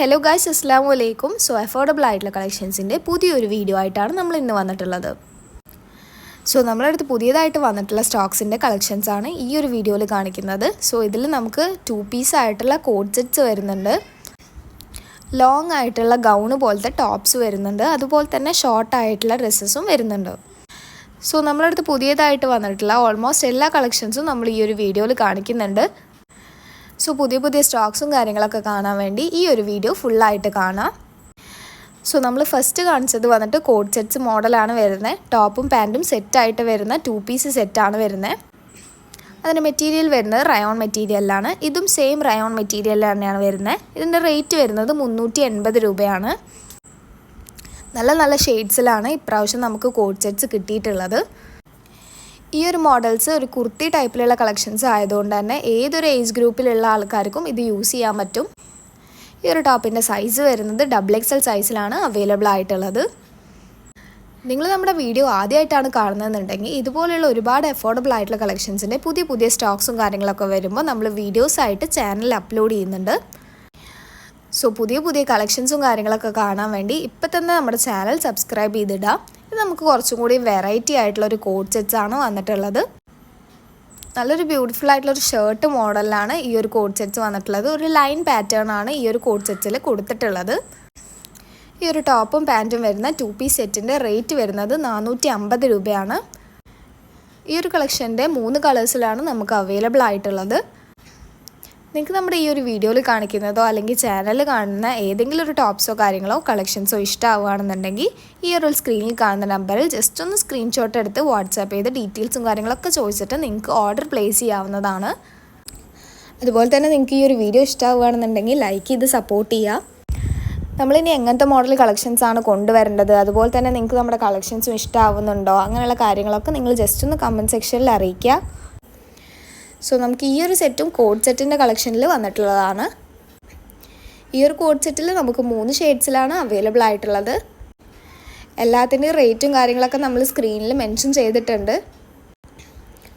Hello guys അസ്സാം വലൈക്കും so affordable ആയിട്ടുള്ള കളക്ഷൻസിന്റെ പുതിയൊരു വീഡിയോ ആയിട്ടാണ് നമ്മൾ ഇന്ന് വന്നിട്ടുള്ളത്. സോ നമ്മുടെ അടുത്ത് പുതിയതായിട്ട് വന്നിട്ടുള്ള സ്റ്റോക്സിന്റെ കളക്ഷൻസ് ആണ് ഈ ഒരു വീഡിയോയിൽ കാണിക്കുന്നത്. സോ ഇതിൽ നമുക്ക് ടു പീസ് ആയിട്ടുള്ള കോഡ് സെറ്റ്സ് വരുന്നുണ്ട്. ലോങ് ആയിട്ടുള്ള ഗൗണ് പോലത്തെ ടോപ്സ് വരുന്നുണ്ട്. അതുപോലെ തന്നെ ഷോർട്ട് ആയിട്ടുള്ള ഡ്രസ്സസും വരുന്നുണ്ട്. സോ നമ്മുടെ അടുത്ത് പുതിയതായിട്ട് വന്നിട്ടുള്ള ഓൾമോസ്റ്റ് എല്ലാ കളക്ഷൻസും നമ്മൾ ഈ ഒരു വീഡിയോയിൽ കാണിക്കുന്നുണ്ട്. സോ പുതിയ പുതിയ സ്റ്റോക്സും കാര്യങ്ങളൊക്കെ കാണാൻ വേണ്ടി ഈ ഒരു വീഡിയോ ഫുള്ളായിട്ട് കാണാം. സോ നമ്മൾ ഫസ്റ്റ് കാണിച്ചത് വന്നിട്ട് കോഡ് സെറ്റ്സ് മോഡലാണ് വരുന്നത് ടോപ്പും പാന്റും സെറ്റായിട്ട് വരുന്ന ടു പീസ് സെറ്റാണ് വരുന്നത് അതിന്റെ മെറ്റീരിയൽ വരുന്നത് റയോൺ മെറ്റീരിയലാണ് ഇതും സെയിം റയോൺ മെറ്റീരിയൽ തന്നെയാണ് വരുന്നത് ഇതിന്റെ റേറ്റ് വരുന്നത് മുന്നൂറ്റി എൺപത് രൂപയാണ്. നല്ല നല്ല ഷെയ്ഡ്സിലാണ് ഇപ്രാവശ്യം നമുക്ക് കോഡ് സെറ്റ്സ് കിട്ടിയിട്ടുള്ളത്. ഈ ഒരു മോഡൽസ് ഒരു കുർത്തി ടൈപ്പിലുള്ള കളക്ഷൻസ് ആയതുകൊണ്ട് തന്നെ ഏതൊരു ഏജ് ഗ്രൂപ്പിലുള്ള ആൾക്കാർക്കും ഇത് യൂസ് ചെയ്യാൻ പറ്റും. ഈ ഒരു ടോപ്പിന്റെ സൈസ് വരുന്നത് ഡബിൾ എക്സൽ സൈസിലാണ് അവൈലബിൾ ആയിട്ടുള്ളത്. നിങ്ങൾ നമ്മുടെ വീഡിയോ ആദ്യമായിട്ടാണ് കാണുന്നതെന്നുണ്ടെങ്കിൽ ഇതുപോലെയുള്ള ഒരുപാട് അഫോർഡബിൾ ആയിട്ടുള്ള കളക്ഷൻസിന്റെ പുതിയ പുതിയ സ്റ്റോക്സും കാര്യങ്ങളൊക്കെ വരുമ്പോൾ നമ്മൾ വീഡിയോസായിട്ട് ചാനലിൽ അപ്ലോഡ് ചെയ്യുന്നുണ്ട്. സോ പുതിയ പുതിയ കളക്ഷൻസും കാര്യങ്ങളൊക്കെ കാണാൻ വേണ്ടി ഇപ്പം തന്നെ നമ്മുടെ ചാനൽ സബ്സ്ക്രൈബ് ചെയ്തിടാം. ഇത് നമുക്ക് കുറച്ചും കൂടി വെറൈറ്റി ആയിട്ടുള്ള ഒരു കോഡ് ആണ് വന്നിട്ടുള്ളത്. നല്ലൊരു ബ്യൂട്ടിഫുൾ ആയിട്ടുള്ള ഒരു ഷർട്ട് മോഡലിലാണ് ഈ ഒരു കോഡ് സെറ്റ്സ് വന്നിട്ടുള്ളത്. ഒരു ലൈൻ പാറ്റേൺ ആണ് ഈ ഒരു കോഡ് സെറ്റ്സിൽ കൊടുത്തിട്ടുള്ളത്. ഈ ഒരു ടോപ്പും പാന്റും വരുന്ന ടു പീസ് സെറ്റിന്റെ റേറ്റ് വരുന്നത് നാനൂറ്റി അമ്പത് രൂപയാണ്. ഈ ഒരു കളക്ഷന്റെ മൂന്ന് കളേഴ്സിലാണ് നമുക്ക് അവൈലബിൾ ആയിട്ടുള്ളത്. നിങ്ങൾക്ക് നമ്മുടെ ഈ ഒരു വീഡിയോയിൽ കാണിക്കുന്നതോ അല്ലെങ്കിൽ ചാനലിൽ കാണുന്ന ഏതെങ്കിലും ഒരു ടോപ്സോ കാര്യങ്ങളോ കളക്ഷൻസോ ഇഷ്ടമാവുകയാണെന്നുണ്ടെങ്കിൽ ഈ ഒരു സ്ക്രീനിൽ കാണുന്ന നമ്പറിൽ ജസ്റ്റ് ഒന്ന് സ്ക്രീൻഷോട്ട് എടുത്ത് വാട്സാപ്പ് ചെയ്ത് ഡീറ്റെയിൽസും കാര്യങ്ങളൊക്കെ ചോദിച്ചിട്ട് നിങ്ങൾക്ക് ഓർഡർ പ്ലേസ് ചെയ്യാവുന്നതാണ്. അതുപോലെ തന്നെ നിങ്ങൾക്ക് ഈ ഒരു വീഡിയോ ഇഷ്ടമാവുകയാണെന്നുണ്ടെങ്കിൽ ലൈക്ക് ചെയ്ത് സപ്പോർട്ട് ചെയ്യുക. നമ്മളിനി എങ്ങനത്തെ മോഡൽ കളക്ഷൻസ് ആണ് കൊണ്ടുവരേണ്ടത്? അതുപോലെ തന്നെ നിങ്ങൾക്ക് നമ്മുടെ കളക്ഷൻസും ഇഷ്ടമാവുന്നുണ്ടോ അങ്ങനെയുള്ള കാര്യങ്ങളൊക്കെ നിങ്ങൾ ജസ്റ്റ് ഒന്ന് കമന്റ് സെക്ഷനിൽ അറിയിക്കുക. സോ നമുക്ക് ഈ ഒരു സെറ്റും കോഡ് സെറ്റിന്റെ കളക്ഷനിൽ വന്നിട്ടുള്ളതാണ്. ഈ ഒരു കോഡ് സെറ്റിൽ നമുക്ക് മൂന്ന് ഷെയ്ഡ്സിലാണ് അവൈലബിൾ ആയിട്ടുള്ളത്. എല്ലാത്തിന്റെയും റേറ്റും കാര്യങ്ങളൊക്കെ നമ്മൾ സ്ക്രീനിൽ മെൻഷൻ ചെയ്തിട്ടുണ്ട്.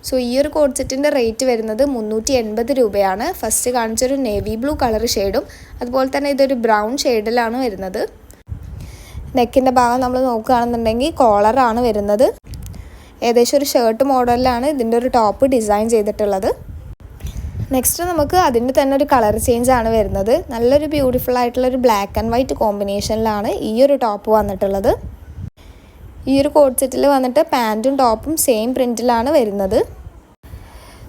സോ ഈ ഒരു കോഡ് സെറ്റിന്റെ റേറ്റ് വരുന്നത് മുന്നൂറ്റി എൺപത് രൂപയാണ്. ഫസ്റ്റ് കാണിച്ചൊരു നേവി ബ്ലൂ കളർ ഷെയ്ഡും അതുപോലെ തന്നെ ഇതൊരു ബ്രൗൺ ഷെയ്ഡിലാണ് വരുന്നത്. നെക്കിന്റെ ഭാഗം നമ്മൾ നോക്കുകയാണെന്നുണ്ടെങ്കിൽ കോളറാണ് വരുന്നത്. ഏകദേശം ഒരു ഷർട്ട് മോഡലിലാണ് ഇതിന്റെ ഒരു ടോപ്പ് ഡിസൈൻ ചെയ്തിട്ടുള്ളത്. നെക്സ്റ്റ് നമുക്ക് അതിന്റെ തന്നെ ഒരു കളർ ചേഞ്ച് ആണ് വരുന്നത്. നല്ലൊരു ബ്യൂട്ടിഫുൾ ആയിട്ടുള്ള ഒരു ബ്ലാക്ക് ആൻഡ് വൈറ്റ് കോമ്പിനേഷനിലാണ് ഈ ഒരു ടോപ്പ് വന്നിട്ടുള്ളത്. ഈ ഒരു കോഡ് സെറ്റിൽ വന്നിട്ട് പാന്റും ടോപ്പും സെയിം പ്രിന്റിലാണ് വരുന്നത്.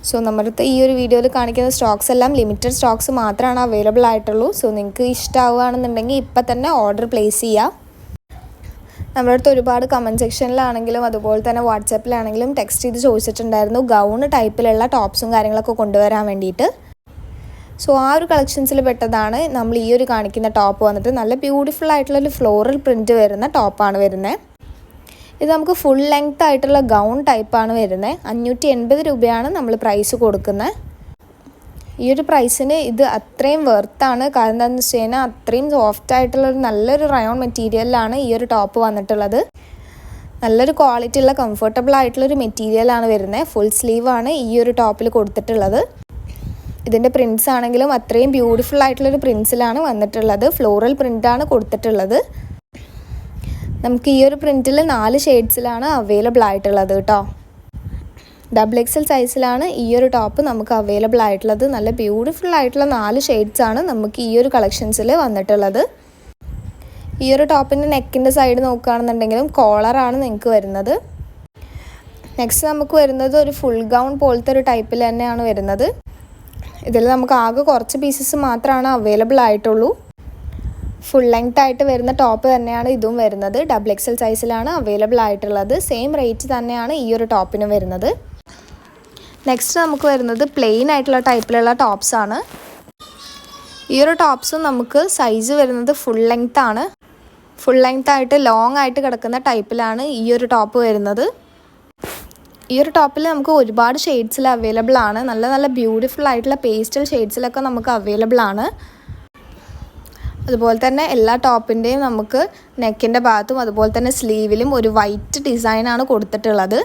സോ നമ്മുടെ ഈ ഒരു വീഡിയോയിൽ കാണിക്കുന്ന സ്റ്റോക്സ് എല്ലാം ലിമിറ്റഡ് സ്റ്റോക്സ് മാത്രമാണ് അവൈലബിൾ ആയിട്ടുള്ളൂ. സോ നിങ്ങൾക്ക് ഇഷ്ടമാവുകയാണെന്നുണ്ടെങ്കിൽ ഇപ്പം തന്നെ ഓർഡർ പ്ലേസ് ചെയ്യാം. നമ്മുടെ അടുത്ത് ഒരുപാട് കമന്റ് സെക്ഷനിലാണെങ്കിലും അതുപോലെ തന്നെ വാട്സാപ്പിലാണെങ്കിലും ടെക്സ്റ്റ് ചെയ്ത് ചോദിച്ചിട്ടുണ്ടായിരുന്നു. ഗൗൺ ടൈപ്പിലുള്ള ടോപ്സും കാര്യങ്ങളൊക്കെ കൊണ്ടുവരാൻ വേണ്ടിയിട്ട്. സോ ആ ഒരു കളക്ഷൻസിൽ പെട്ടതാണ് നമ്മൾ ഈ ഒരു കാണിക്കുന്ന ടോപ്പ് വന്നിട്ട് നല്ല ബ്യൂട്ടിഫുൾ ആയിട്ടുള്ള ഒരു ഫ്ലോറൽ പ്രിന്റ് വരുന്ന ടോപ്പാണ് വരുന്നത് ഇത് നമുക്ക് ഫുൾ ലെങ്ത് ആയിട്ടുള്ള ഗൗൺ ടൈപ്പാണ് വരുന്നത് അഞ്ഞൂറ്റി എൺപത് രൂപയാണ് നമ്മൾ പ്രൈസ് കൊടുക്കുന്നത് ഈ ഒരു പ്രൈസിന് ഇത് അത്രയും വെർത്താണ് കാരണം എന്താണെന്ന് വെച്ച് കഴിഞ്ഞാൽ അത്രയും സോഫ്റ്റ് ആയിട്ടുള്ള ഒരു നല്ലൊരു റയോൺ മെറ്റീരിയലിലാണ് ഈ ഒരു ടോപ്പ് വന്നിട്ടുള്ളത്. നല്ലൊരു ക്വാളിറ്റി ഉള്ള കംഫർട്ടബിൾ ആയിട്ടുള്ളൊരു മെറ്റീരിയലാണ് വരുന്നത് ഫുൾ സ്ലീവാണ് ഈ ഒരു ടോപ്പിൽ കൊടുത്തിട്ടുള്ളത്. ഇതിന്റെ പ്രിൻസ് ആണെങ്കിലും അത്രയും ബ്യൂട്ടിഫുൾ ആയിട്ടുള്ളൊരു പ്രിൻസിലാണ് വന്നിട്ടുള്ളത്. ഫ്ലോറൽ പ്രിന്റാണ് കൊടുത്തിട്ടുള്ളത്. നമുക്ക് ഈ ഒരു പ്രിന്റിൽ നാല് ഷെയ്ഡ്സിലാണ് അവൈലബിൾ ആയിട്ടുള്ളത് കേട്ടോ ഡബിൾ എക്സൽ സൈസിലാണ് ഈ ഒരു ടോപ്പ് നമുക്ക് അവൈലബിൾ ആയിട്ടുള്ളത്. നല്ല ബ്യൂട്ടിഫുൾ ആയിട്ടുള്ള നാല് ഷെയ്ഡ്സ് ആണ് നമുക്ക് ഈ ഒരു കളക്ഷൻസിൽ വന്നിട്ടുള്ളത്. ഈ ഒരു ടോപ്പിന്റെ നെക്കിന്റെ സൈഡ് നോക്കുകയാണെന്നുണ്ടെങ്കിലും കോളറാണ് നിങ്ങൾക്ക് വരുന്നത്. നെക്സ്റ്റ് നമുക്ക് വരുന്നത് ഒരു ഫുൾ ഗൗൺ പോലത്തെ ഒരു ടൈപ്പിൽ തന്നെയാണ് വരുന്നത്. ഇതിൽ നമുക്ക് ആകെ കുറച്ച് പീസസ് മാത്രമാണ് അവൈലബിൾ ആയിട്ടുള്ളൂ. ഫുൾ ലെങ്ത് ആയിട്ട് വരുന്ന ടോപ്പ് തന്നെയാണ് ഇതും വരുന്നത്. ഡബിൾ എക്സൽ സൈസിലാണ് അവൈലബിൾ ആയിട്ടുള്ളത്. സെയിം റേറ്റ് തന്നെയാണ് ഈ ഒരു ടോപ്പിനും വരുന്നത്. നെക്സ്റ്റ് നമുക്ക് വരുന്നത് പ്ലെയിൻ ആയിട്ടുള്ള ടൈപ്പിലുള്ള ടോപ്സ് ആണ്. ഈ ഒരു ടോപ്സ് നമുക്ക് സൈസ് വരുന്നത് ഫുൾ ലെങ്ത് ആണ്. ഫുൾ ലെങ്ത് ആയിട്ട് ലോങ് ആയിട്ട് കിടക്കുന്ന ടൈപ്പിലാണ് ഈ ഒരു ടോപ്പ് വരുന്നത്. ഈ ഒരു ടോപ്പിൽ നമുക്ക് ഒരുപാട് ഷെയ്ഡ്സിൽ അവൈലബിൾ ആണ്. നല്ല നല്ല ബ്യൂട്ടിഫുൾ ആയിട്ടുള്ള പേസ്റ്റൽ ഷെയ്ഡ്സിലൊക്കെ നമുക്ക് അവൈലബിൾ ആണ്. അതുപോലെ തന്നെ എല്ലാ ടോപ്പിന്റെയും നമുക്ക് നെക്കിന്റെ ഭാഗത്തും അതുപോലെ തന്നെ സ്ലീവിലും ഒരു വൈറ്റ് ഡിസൈനാണ് കൊടുത്തിട്ടുള്ളത്.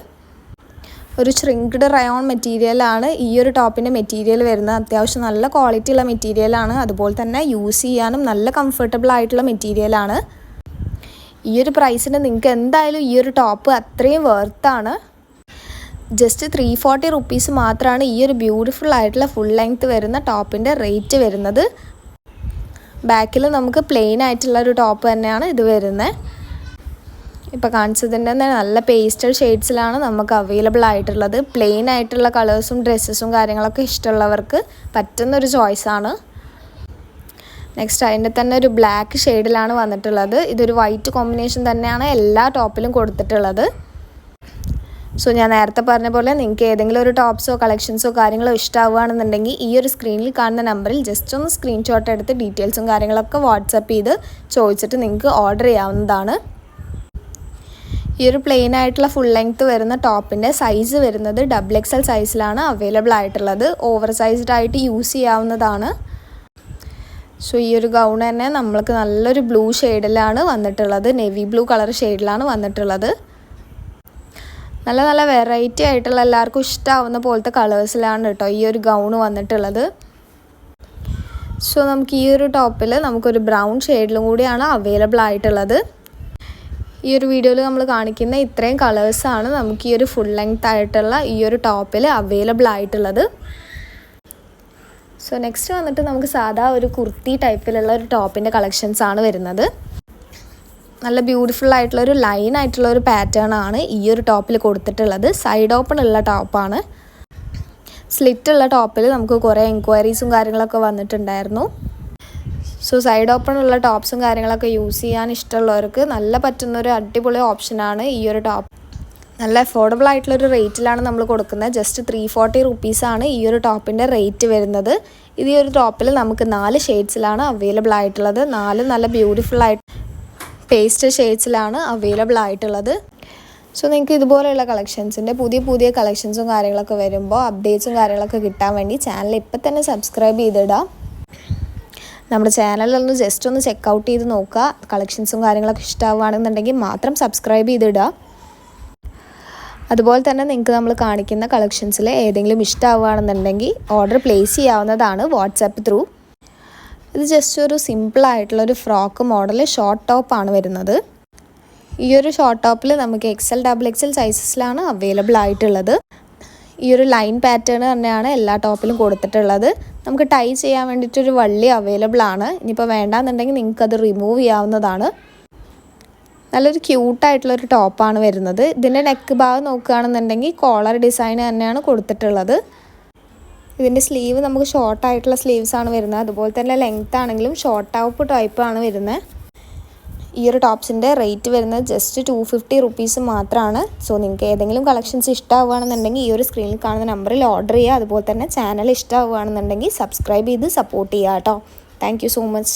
ഒരു ഷ്രിങ്ക്ഡ് റയോൺ മെറ്റീരിയലാണ് ഈ ഒരു ടോപ്പിന്റെ മെറ്റീരിയൽ വരുന്നത്. അത്യാവശ്യം നല്ല ക്വാളിറ്റി ഉള്ള മെറ്റീരിയലാണ് അതുപോലെ തന്നെ യൂസ് ചെയ്യാനും നല്ല കംഫർട്ടബിൾ ആയിട്ടുള്ള മെറ്റീരിയലാണ് ഈ ഒരു പ്രൈസിന് നിങ്ങൾക്ക് എന്തായാലും ഈ ഒരു ടോപ്പ് അത്രയും വേർത്താണ് ജസ്റ്റ് ത്രീ ഫോർട്ടി റുപ്പീസ് മാത്രമാണ് ഈ ഒരു ബ്യൂട്ടിഫുൾ ആയിട്ടുള്ള ഫുൾ ലെങ്ത് വരുന്ന ടോപ്പിന്റെ റേറ്റ് വരുന്നത്. ബാക്കിൽ നമുക്ക് പ്ലെയിൻ ആയിട്ടുള്ള ഒരു ടോപ്പ് തന്നെയാണ് ഇത് വരുന്നത്. ഇപ്പോൾ കാണിച്ചതിന്റെ തന്നെ നല്ല പേസ്റ്റൽ ഷെയ്ഡ്സിലാണ് നമുക്ക് അവൈലബിൾ ആയിട്ടുള്ളത്. പ്ലെയിൻ ആയിട്ടുള്ള കളേഴ്സും ഡ്രസ്സസും കാര്യങ്ങളൊക്കെ ഇഷ്ടമുള്ളവർക്ക് പറ്റുന്നൊരു ചോയ്സാണ് നെക്സ്റ്റ് അതിന്റെ തന്നെ ഒരു ബ്ലാക്ക് ഷെയ്ഡിലാണ് വന്നിട്ടുള്ളത്. ഇതൊരു വൈറ്റ് കോമ്പിനേഷൻ തന്നെയാണ് എല്ലാ ടോപ്പിലും കൊടുത്തിട്ടുള്ളത്. സോ ഞാൻ നേരത്തെ പറഞ്ഞ പോലെ നിങ്ങൾക്ക് ഏതെങ്കിലും ഒരു ടോപ്സോ കളക്ഷൻസോ കാര്യങ്ങളോ ഇഷ്ടമാവുകയാണെന്നുണ്ടെങ്കിൽ ഈ ഒരു സ്ക്രീനിൽ കാണുന്ന നമ്പറിൽ ജസ്റ്റ് ഒന്ന് സ്ക്രീൻഷോട്ട് എടുത്ത് ഡീറ്റെയിൽസും കാര്യങ്ങളൊക്കെ വാട്സപ്പ് ചെയ്ത് ചോദിച്ചിട്ട് നിങ്ങൾക്ക് ഓർഡർ ചെയ്യാവുന്നതാണ്. ഈ ഒരു പ്ലെയിൻ ആയിട്ടുള്ള ഫുൾ ലെങ്ത് വരുന്ന ടോപ്പിന്റെ സൈസ് വരുന്നത് ഡബിൾ എക്സൽ സൈസിലാണ് അവൈലബിൾ ആയിട്ടുള്ളത്. ഓവർ സൈസ്ഡ് ആയിട്ട് യൂസ് ചെയ്യാവുന്നതാണ്. സോ ഈ ഒരു ഗൗൺ തന്നെ നമ്മൾക്ക് നല്ലൊരു ബ്ലൂ ഷെയ്ഡിലാണ് വന്നിട്ടുള്ളത്. നെവി ബ്ലൂ കളർ ഷെയ്ഡിലാണ് വന്നിട്ടുള്ളത്. നല്ല നല്ല വെറൈറ്റി ആയിട്ടുള്ള എല്ലാവർക്കും ഇഷ്ടമാവുന്ന പോലത്തെ കളേഴ്സിലാണ് കേട്ടോ ഈ ഒരു ഗൗൺ വന്നിട്ടുള്ളത്. സോ നമുക്ക് ഈ ഒരു ടോപ്പിൽ നമുക്കൊരു ബ്രൗൺ ഷെയ്ഡിലും കൂടിയാണ് അവൈലബിൾ ആയിട്ടുള്ളത്. ഈ ഒരു വീഡിയോയിൽ നമ്മൾ കാണിക്കുന്ന ഇത്രയും കളേഴ്സാണ് നമുക്ക് ഈ ഒരു ഫുൾ ലെങ്ത് ആയിട്ടുള്ള ഈ ഒരു ടോപ്പിൽ അവൈലബിൾ ആയിട്ടുള്ളത്. സോ നെക്സ്റ്റ് വന്നിട്ട് നമുക്ക് സാധാ ഒരു കുർത്തി ടൈപ്പിലുള്ള ഒരു ടോപ്പിന്റെ കളക്ഷൻസ് ആണ് വരുന്നത്. നല്ല ബ്യൂട്ടിഫുൾ ആയിട്ടുള്ള ഒരു ലൈൻ ആയിട്ടുള്ള ഒരു പാറ്റേൺ ആണ് ഈ ഒരു ടോപ്പിൽ കൊടുത്തിട്ടുള്ളത്. സൈഡ് ഓപ്പൺ ഉള്ള ടോപ്പാണ് സ്ലിറ്റ് ഉള്ള ടോപ്പിൽ നമുക്ക് കുറേ എൻക്വയറീസും കാര്യങ്ങളൊക്കെ വന്നിട്ടുണ്ടായിരുന്നു. സോ സൈഡ് ഓപ്പൺ ഉള്ള ടോപ്സും കാര്യങ്ങളൊക്കെ യൂസ് ചെയ്യാൻ ഇഷ്ടമുള്ളവർക്ക് നല്ല പറ്റുന്ന ഒരു അടിപൊളി ഓപ്ഷനാണ് ഈ ഒരു ടോപ്പ് നല്ല അഫോർഡബിൾ ആയിട്ടുള്ളൊരു റേറ്റിലാണ് നമ്മൾ കൊടുക്കുന്നത്. ജസ്റ്റ് ത്രീ ഫോർട്ടി റുപ്പീസാണ് ഈ ഒരു ടോപ്പിന്റെ റേറ്റ് വരുന്നത്. ഇത് ഈ ഒരു ടോപ്പിൽ നമുക്ക് നാല് ഷെയ്ഡ്സിലാണ് അവൈലബിൾ ആയിട്ടുള്ളത്. നാല് നല്ല ബ്യൂട്ടിഫുൾ ആയിട്ട് പേസ്റ്റ് ഷെയ്ഡ്സിലാണ് അവൈലബിൾ ആയിട്ടുള്ളത്. സോ നിങ്ങൾക്ക് ഇതുപോലെയുള്ള കളക്ഷൻസിന്റെ പുതിയ പുതിയ കളക്ഷൻസും കാര്യങ്ങളൊക്കെ വരുമ്പോൾ അപ്ഡേറ്റ്സും കാര്യങ്ങളൊക്കെ കിട്ടാൻ വേണ്ടി ചാനൽ ഇപ്പം തന്നെ സബ്സ്ക്രൈബ് ചെയ്തിടാം. നമ്മുടെ ചാനലൊന്ന് ജസ്റ്റ് ഒന്ന് ചെക്ക് ഔട്ട് ചെയ്ത് നോക്കുക. കളക്ഷൻസും കാര്യങ്ങളൊക്കെ ഇഷ്ടമാവുകയാണെന്നുണ്ടെങ്കിൽ മാത്രം സബ്സ്ക്രൈബ് ചെയ്തിടുക. അതുപോലെ തന്നെ നിങ്ങൾക്ക് നമ്മൾ കാണിക്കുന്ന കളക്ഷൻസിൽ ഏതെങ്കിലും ഇഷ്ടമാവുകയാണെന്നുണ്ടെങ്കിൽ ഓർഡർ പ്ലേസ് ചെയ്യാവുന്നതാണ് വാട്സാപ്പ് ത്രൂ ഇത് ജസ്റ്റ് ഒരു ഒരു ഫ്രോക്ക് മോഡൽ ഷോർട്ട് ടോപ്പാണ് വരുന്നത്. ഈ ഒരു ഷോർട്ട് ടോപ്പിൽ നമുക്ക് എക്സൽ ഡബിൾ എക്സൽ സൈസസിലാണ് അവൈലബിൾ ആയിട്ടുള്ളത്. ഈ ഒരു ലൈൻ പാറ്റേൺ തന്നെയാണ് എല്ലാ ടോപ്പിലും കൊടുത്തിട്ടുള്ളത്. നമുക്ക് ടൈ ചെയ്യാൻ വേണ്ടിയിട്ടൊരു വള്ളി അവൈലബിൾ ആണ്. ഇനിയിപ്പോൾ വേണ്ടാന്നുണ്ടെങ്കിൽ നിങ്ങൾക്ക് അത് റിമൂവ് ചെയ്യാവുന്നതാണ്. നല്ലൊരു ക്യൂട്ടായിട്ടുള്ളൊരു ടോപ്പാണ് വരുന്നത്. ഇതിന്റെ നെക്ക് ഭാഗം നോക്കുകയാണെന്നുണ്ടെങ്കിൽ കോളർ ഡിസൈൻ തന്നെയാണ് കൊടുത്തിട്ടുള്ളത്. ഇതിന്റെ സ്ലീവ് നമുക്ക് ഷോർട്ടായിട്ടുള്ള സ്ലീവ്സാണ് വരുന്നത്. അതുപോലെ തന്നെ ലെങ്ത് ആണെങ്കിലും ഷോർട്ട് ടോപ്പ് ടൈപ്പാണ് വരുന്നത്. ഈ ഒരു ടോപ്സിന്റെ റേറ്റ് വരുന്നത് ജസ്റ്റ് ടു ഫിഫ്റ്റി റുപ്പീസ് മാത്രമാണ് സോ നിങ്ങൾക്ക് ഏതെങ്കിലും കളക്ഷൻസ് ഇഷ്ടമാവുകയാണെന്നുണ്ടെങ്കിൽ ഈ ഒരു സ്ക്രീനിൽ കാണുന്ന നമ്പറിൽ ഓർഡർ ചെയ്യുക. അതുപോലെ തന്നെ ചാനൽ ഇഷ്ടമാവുകയാണെന്നുണ്ടെങ്കിൽ സബ്സ്ക്രൈബ് ചെയ്ത് സപ്പോർട്ട് ചെയ്യുക കേട്ടോ. Thank so much